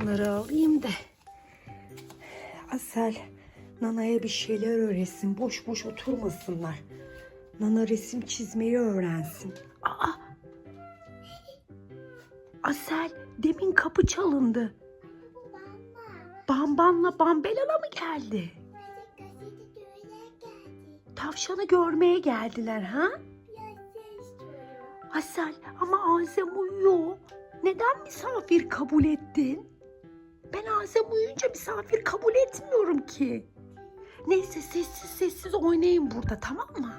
Şunları alayım da. Asel Nana'ya bir şeyler öğretsin. Boş boş oturmasınlar. Nana resim çizmeyi öğrensin. Aa! Asel demin kapı çalındı. Bambanla Bambelala mı geldi? Tavşanı görmeye geldiler ha? Asel ama Azem uyuyor. Neden misafir kabul ettin? Ben Azem uyuyunca misafir kabul etmiyorum ki. Neyse sessiz sessiz oynayın burada tamam mı?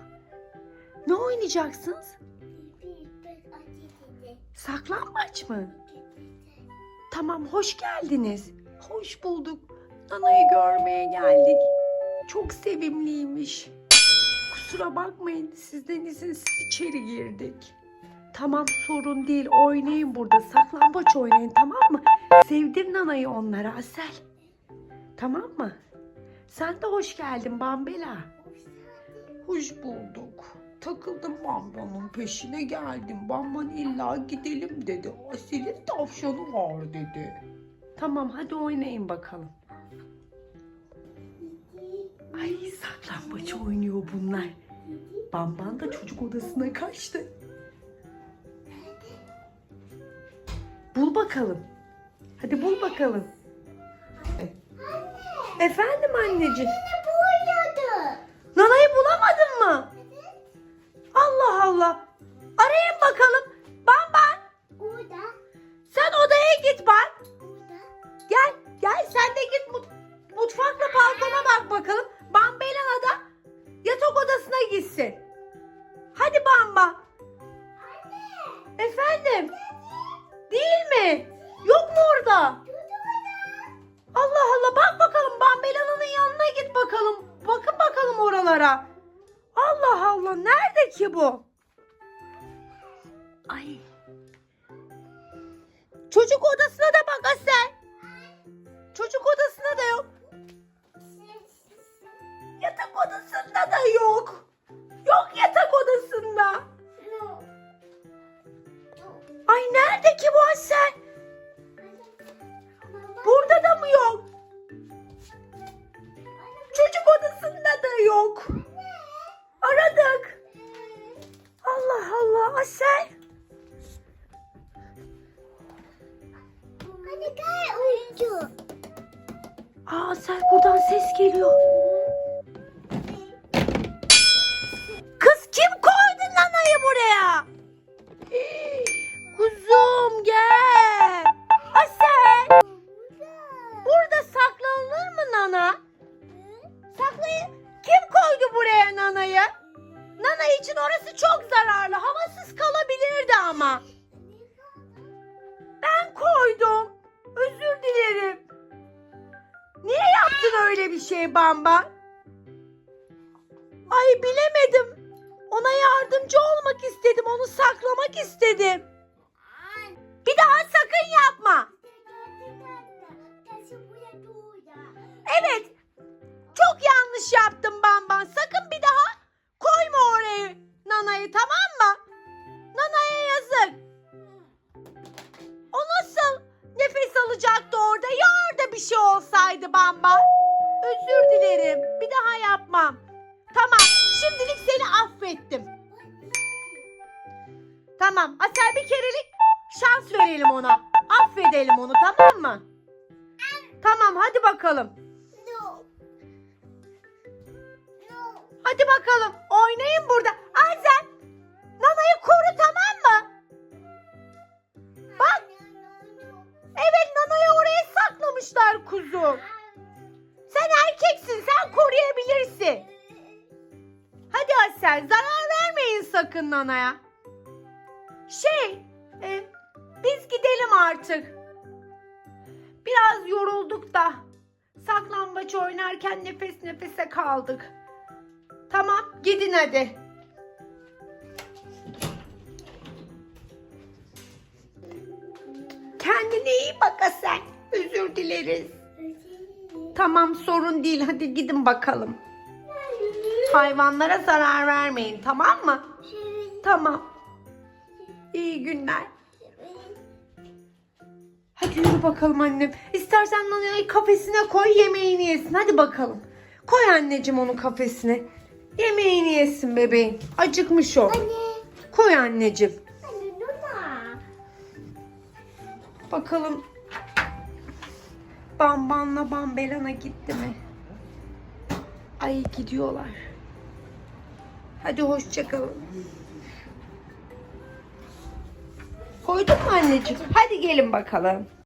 Ne oynayacaksınız? Saklambaç mı? Tamam hoş geldiniz. Hoş bulduk. Nana'yı görmeye geldik. Çok sevimliymiş. Kusura bakmayın sizden izinsiz içeri girdik. Tamam sorun değil oynayın burada saklambaç oynayın tamam mı? Sevdir Nana'yı onlara Asel. Tamam mı? Sen de hoş geldin Bambela. Hoş bulduk. Takıldım Bamba'nın peşine geldim. Bamban illa gidelim dedi. Asel'in tavşanı var dedi. Tamam hadi oynayın bakalım. Ay saklambaç oynuyor bunlar. Bamban da çocuk odasına kaçtı. Bul bakalım. Hadi bul bakalım. Efendim anneciğim. Nana'yı bulamadın mı? Allah Allah. Arayın bakalım. Bamban sen odaya git bak. Gel gel sen de git mut mutfakla balkona bak bakalım. Bakalım oralara. Allah Allah nerede ki bu? Ay. Çocuk odasına da bak Asel. Çocuk odasına da yok. Yatak odasında da yok. Yok yatak odasında. Yok. Aradık. Allah Allah Asel. Aa Asel buradan ses geliyor. Kız kim koydu nanayı buraya? İçin orası çok zararlı. Havasız kalabilirdi ama. Ben koydum. Özür dilerim. Niye yaptın öyle bir şey Bamba? Ay bilemedim. Ona yardımcı olmak istedim. Onu saklamak istedim. Bir daha sakın yapma. Evet. Çok yanlış yaptım Bamban. Sakın bir Tamam mı? Nana'ya yazık. O nasıl nefes alacaktı orada? Ya orada bir şey olsaydı Bamban? Özür dilerim. Bir daha yapmam. Tamam. Şimdilik seni affettim. Tamam. Asel bir kerelik şans verelim ona. Affedelim onu tamam mı? Tamam hadi bakalım. Hadi bakalım oynayın burada. Azem Nana'yı koru tamam mı? Bak evet Nana'yı oraya saklamışlar kuzum. Sen erkeksin sen koruyabilirsin. Hadi Asel zarar vermeyin sakın Nana'ya. Şey e, biz gidelim artık. Biraz yorulduk da saklambaç oynarken nefes nefese kaldık. Tamam gidin hadi. Kendine iyi bak Asel. Özür dileriz. Tamam sorun değil hadi gidin bakalım. Hayvanlara zarar vermeyin tamam mı? Tamam. İyi günler. Hadi yürü bakalım annem. İstersen Nana'yı kafesine koy yemeğini yesin. Hadi bakalım. Koy anneciğim onu kafesine. Yemeğini yesin bebeğim. Acıkmış o. Anne. Koy anneciğim. Bakalım Bamban'la Bambelana gitti mi? Ay gidiyorlar. Hadi hoşçakalın. Koydun mu anneciğim? Hadi gelin bakalım.